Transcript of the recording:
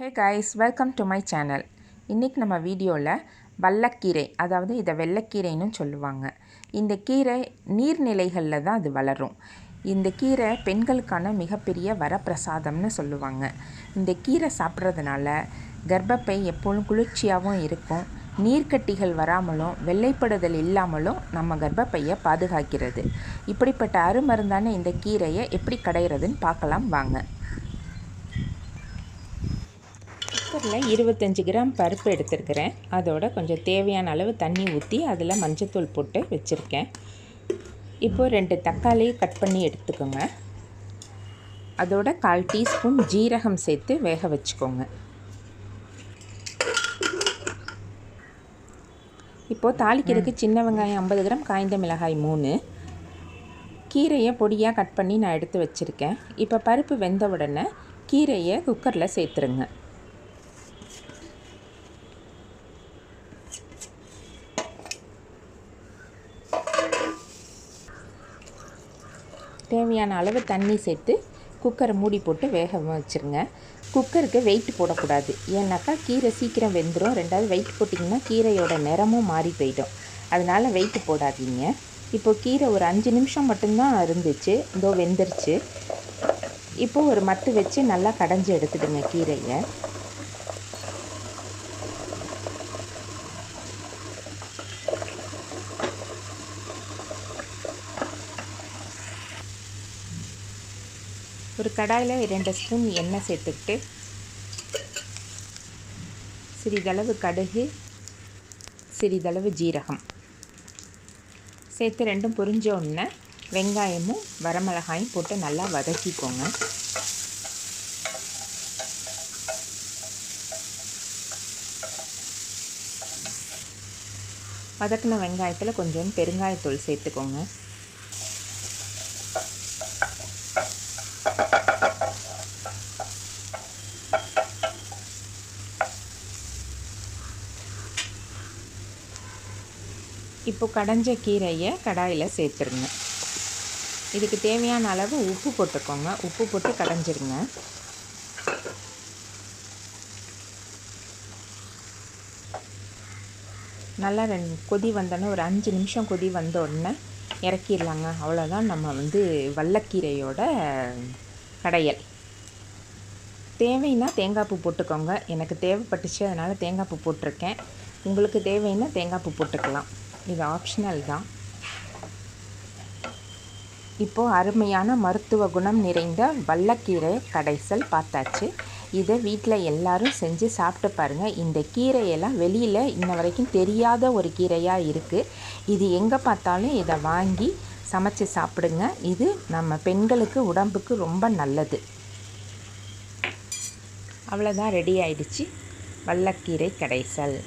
Hey guys welcome to my channel இன்றைக்கி நம்ம வீடியோவில் வல்லக்கீரை அதாவது இதை வெள்ளைக்கீரைன்னு சொல்லுவாங்க. இந்த கீரை நீர்நிலைகளில் தான் அது வளரும். இந்த கீரை பெண்களுக்கான மிகப்பெரிய வரப்பிரசாதம்னு சொல்லுவாங்க. இந்த கீரை சாப்பிட்றதுனால கர்ப்பப்பை எப்பொழுதும் குளிர்ச்சியாகவும் இருக்கும். நீர்க்கட்டிகள் வராமலும் வெள்ளைப்படுதல் இல்லாமலும் நம்ம கர்ப்பப்பையை பாதுகாக்கிறது. இப்படிப்பட்ட அருமருந்தான இந்த கீரையை எப்படி கடையிறதுன்னு பார்க்கலாம் வாங்க. குக்கரில் இருபத்தஞ்சி கிராம் பருப்பு எடுத்துருக்கிறேன். அதோட கொஞ்சம் தேவையான அளவு தண்ணி ஊற்றி அதில் மஞ்சத்தூள் போட்டு வச்சுருக்கேன். இப்போது ரெண்டு தக்காளி கட் பண்ணி எடுத்துக்கோங்க. அதோட கால் டீஸ்பூன் ஜீரகம் சேர்த்து வேக வச்சுக்கோங்க. இப்போது தாளிக்கிறதுக்கு சின்ன வெங்காயம் ஐம்பது கிராம் காய்ந்த மிளகாய் மூணு. கீரையை பொடியாக கட் பண்ணி நான் எடுத்து வச்சுருக்கேன். இப்போ பருப்பு வெந்த உடனே கீரையை குக்கரில் சேர்த்துருங்க. தேவையான அளவு தண்ணி சேர்த்து குக்கரை மூடி போட்டு வேக வச்சுருங்க. குக்கருக்கு வெயிட் போடக்கூடாது. ஏன்னாக்கா கீரை சீக்கிரம் வெந்துடும் ரெண்டாவது வெயிட் போட்டிங்கன்னா கீரையோட நிறமும் மாறி போயிடும். அதனால் வெயிட் போடாதீங்க. இப்போ கீரை ஒரு அஞ்சு நிமிஷம் மட்டும்தான் இருந்துச்சு. இதோ வெந்துருச்சு. இப்போது ஒரு மத்து வச்சு நல்லா கடைஞ்சி எடுத்துடுங்க கீரையை. ஒரு கடாயில் இரண்டு ஸ்பூன் எண்ணெய் சேர்த்துக்கிட்டு சிறிதளவு கடுகு சிறிதளவு ஜீரகம். சேர்த்து ரெண்டும் பொரிஞ்ச உடனே வெங்காயமும் வரமிளகாயும் போட்டு நல்லா வதக்கிக்கோங்க. வதக்கின வெங்காயத்தில் கொஞ்சம் பெருங்காயத்தூள் சேர்த்துக்கோங்க. இப்போ கடைஞ்ச கீரையை கடாயில் சேர்த்துருங்க. இதுக்கு தேவையான அளவு உப்பு போட்டுக்கோங்க. உப்பு போட்டு கடைஞ்சிருங்க. நல்லா ரெண்டு கொதி வந்தோடனே ஒரு அஞ்சு நிமிஷம் கொதி வந்த உடனே இறக்கிடலாங்க. அவ்வளோதான் நம்ம வந்து வல்லக்கீரையோட கடையல். தேவைன்னா தேங்காய் பூ போட்டுக்கோங்க. எனக்கு தேவைப்பட்டுச்சு அதனால் தேங்காய் பூ போட்டிருக்கேன். உங்களுக்கு தேவைன்னா தேங்காய் பூ போட்டுக்கலாம். இது ஆப்ஷனல் தான். இப்போது அருமையான மருத்துவ குணம் நிறைந்த வல்லக்கீரை கடைசல் பார்த்தாச்சு. இதை வீட்டில் எல்லோரும் செஞ்சு சாப்பிட்டு பாருங்கள் இந்த கீரையெல்லாம் வெளியில் இன்ன வரைக்கும் தெரியாத ஒரு கீரையாக இருக்குது இது எங்கே பார்த்தாலும் இதை வாங்கி சமைச்சு சாப்பிடுங்க. இது நம்ம பெண்களுக்கு உடம்புக்கு ரொம்ப நல்லது. அவ்வளோதான் ரெடி ஆயிடுச்சு. வல்லக்கீரை கடைசல்.